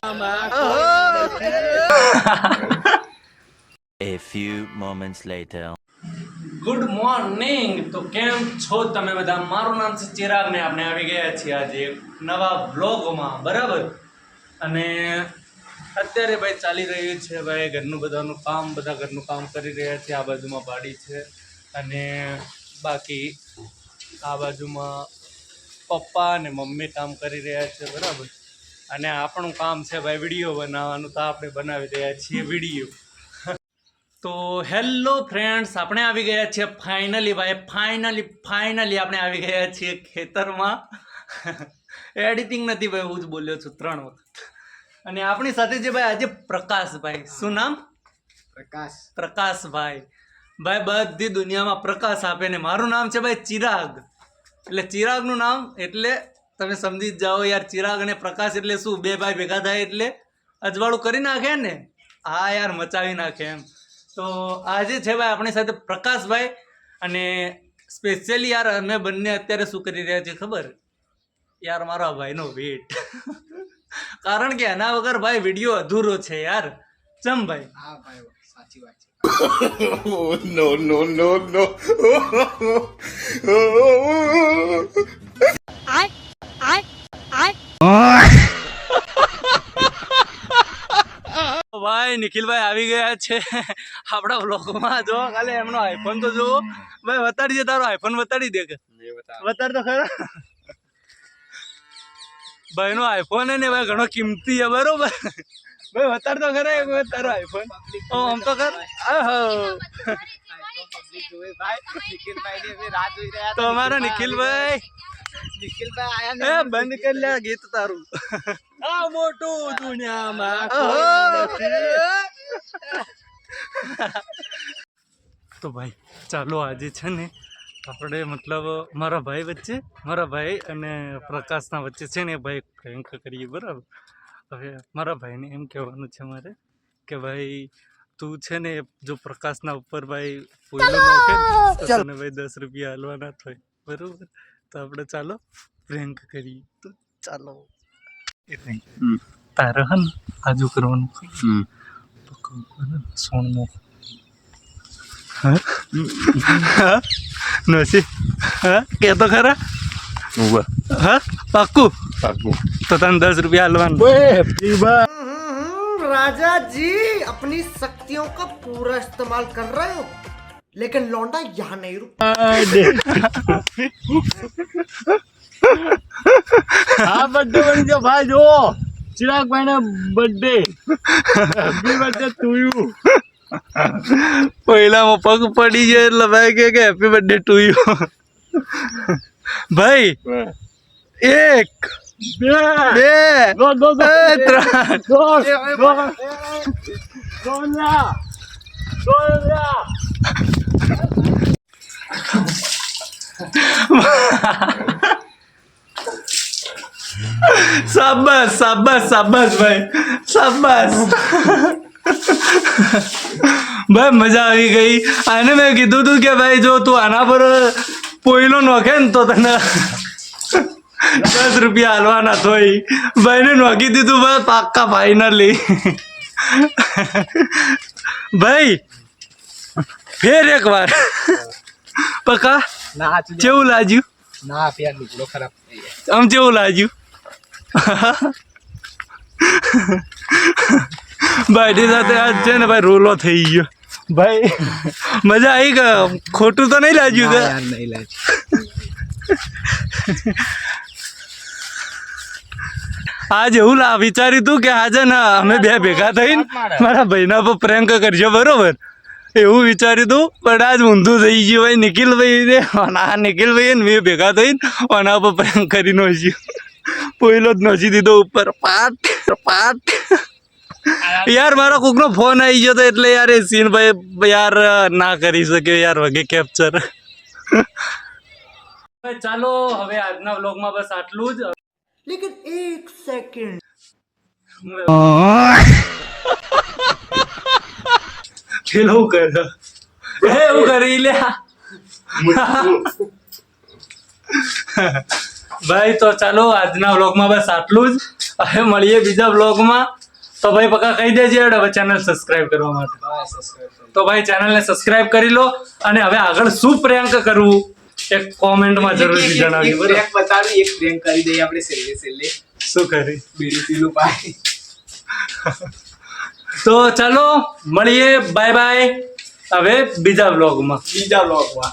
A few moments later. Good morning તો કેમ છો તમે બધા? મારું નામ છે ચિરાગ ને આપણે આવી ગયા છીએ આજે નવા બ્લોગમાં બરાબર? અને અત્યારે ભાઈ ચાલી રહ્યું છે ભાઈ. ઘરનું બધાનું કામ બધા ઘરનું કામ કરી રહ્યા છે. આ બાજુમાં ભાડી છે અને બાકી આ બાજુમાં પપ્પા અને મમ્મી કામ કરી રહ્યા છે. બરાબર? અને આપણું કામ છે ભાઈ વીડિયો બનાવવાનું તો આપણે બનાવી રહ્યા છીએ વીડિયો તો હેલો ફ્રેન્ડ્સ આપણે આવી ગયા છીએ ફાઇનલી ભાઈ ફાઇનલી ફાઇનલી આપણે આવી ગયા છીએ ખેતરમાં. એડિટિંગ નથી ભાઈ હું જ બોલ્યો છું ત્રણ વખત. અને આપણી સાથે જે ભાઈ આજે પ્રકાશભાઈ શું નામ? પ્રકાશ. પ્રકાશભાઈ ભાઈ બધી દુનિયામાં પ્રકાશ આપે ને. મારું નામ છે ભાઈ ચિરાગ. એટલે ચિરાગનું નામ એટલે તમે સમજી જ જાઓ યાર ચિરાગ અને પ્રકાશ એટલે શું? બે ભાઈ ભેગા થાય એટલે અજવાળું કરી નાખે ને? હા યાર મચાવી નાખે એમ. તો આજે છે ભાઈ આપણી સાથે પ્રકાશભાઈ અને સ્પેશિયલી યાર અમે બંને અત્યારે શું કરી રહ્યા છીએ ખબર? યાર મારા ભાઈનો વેટ. કારણ કે એના વગર ભાઈ વીડિયો અધૂરો છે યાર. ચમ ભાઈ? હા ભાઈ સાચી વાત છે. નો નો no, ભાઈ નિખિલભાઈ આવી ગયા છે. આપણા બ્લોગમાં જો ખાલી એમનો આઈફોન તો જુઓ. ભાઈ બતાડી દે તારો આઈફોન બતાડી દે કે. બતાડ તો ખરા. ભાઈનો આઈફોન હે ને ભાઈ ઘણો કિંમતી છે બરોબર. ભાઈ બતાડ તો ખરા એક વખત તારો આઈફોન ઓ આમ તો કર ભાઈ ની તો અમારા નિખિલભાઈ નિખિલભાઈ આયા એ બંધ કરી લે ગીત તારું. આ મોટું દુનિયામાં તો ભાઈ ચાલો આજે છે ને આપણે મતલબ મારા ભાઈ વચ્ચે મારા ભાઈ અને પ્રકાશના વચ્ચે છે ને ભાઈ પ્રેન્ક કરીએ બરાબર? હવે મારા ભાઈને એમ કહેવાનું છે મારે કે ભાઈ તું છે ને જો પ્રકાશના ઉપર ભાઈ પોઈલો નાખે તો તને ભાઈ દસ રૂપિયા હાલવાના થાય બરોબર? તો આપણે ચાલો પ્રેન્ક કરીએ તો ચાલો એ prank. તારે હે ને આજુ કરવાનું તો કહું ને સોણમાં હા નસી હા કે તો ખરા હા પાક્કું તો તને દસ રૂપિયા હાલવાનું राजा जी अपनी शक्तियों का पूरा इस्तेमाल कर रहे हो लेकिन लौंडा यहाँ नहीं रुक હા બર્થડે બની ગયો ભાઈ જો ચિરાગભાઈ ને birthday happy birthday to you પહેલામાં પગ પડી જાય એટલે ભાઈ કે કે હેપી બર્થડે ટુ યુ ભાઈ એક બે બે દો દો દો એ, ત્રણ શાબાશ શાબાશ શાબાશ ભાઈ. શાબાશ ભાઈ મજા આવી ગઈ. આને મેં કીધું તું કે ભાઈ જો તું આના પર પોઈલો નોખે ને તો તને દસ રૂપિયા હાલવાના થોઈ ભાઈને નોખી દીધું ભાઈ પાક્કા ફાઈનલી ભાઈ ફેર એક વાર પક્કા? ના કેવું લાગ્યું? ના ફેર નીકળો ખરાબ આમ જેવું લાગ્યું. ભાઈ સાથે આજ છે ને ભાઈ રોલો થઈ ગયો. ભાઈ મજા આવી કે ખોટું તો નહીં લાગ્યું કે નહીં લાગ્યું. આજ એવું લા વિચાર્યું તું કે આજે ને અમે બે ભેગા થઈને મારા. ભાઈના પર પ્રેન્ક કરજો બરોબર? એવું વિચાર્યું હતું પણ આજ ઊંધું થઈ ગયું ભાઈ. નિખિલભાઈ આ નિખિલભાઈ મેં ભેગા થઈને આના પર પ્રેમ કરી નોચ્યું પહેલો જ નોચી દીધો ઉપર. પાટ પાટ. યાર મારો કોકનો ફોન આવી ગયો હતો એટલે યાર એ સીન ભાઈ યાર ના કરી શક્યો યાર વગે કેપ્ચર ચાલો હવે આજના વ્લોગમાં બસ આટલું જ. લેકિન એક સેકન્ડ પેલો હું કરે એ હું કરી ભાઈ તો ચાલો આજના વ્લોગમાં બસ આટલું જ. હવે મળીએ બીજા વ્લોગમાં તો ભાઈ પક્કા કહી દેજે હવે ચેનલ સબસ્ક્રાઇબ કરવા માટે. તો ભાઈ ચેનલને સબસ્ક્રાઇબ કરી લો અને હવે આગળ શું પ્રેન્ક કરવું એક કોમેન્ટમાં જરૂરથી જણાવજો એક બરાબર? બતાવી એક prank કરી દઈએ આપણે છેલ્લે છેલ્લે. શું કરી? બીડી પીલું પાઈ તો ચાલો મળીએ બાય બાય હવે બીજા વ્લોગમાં બીજા બ્લોગમાં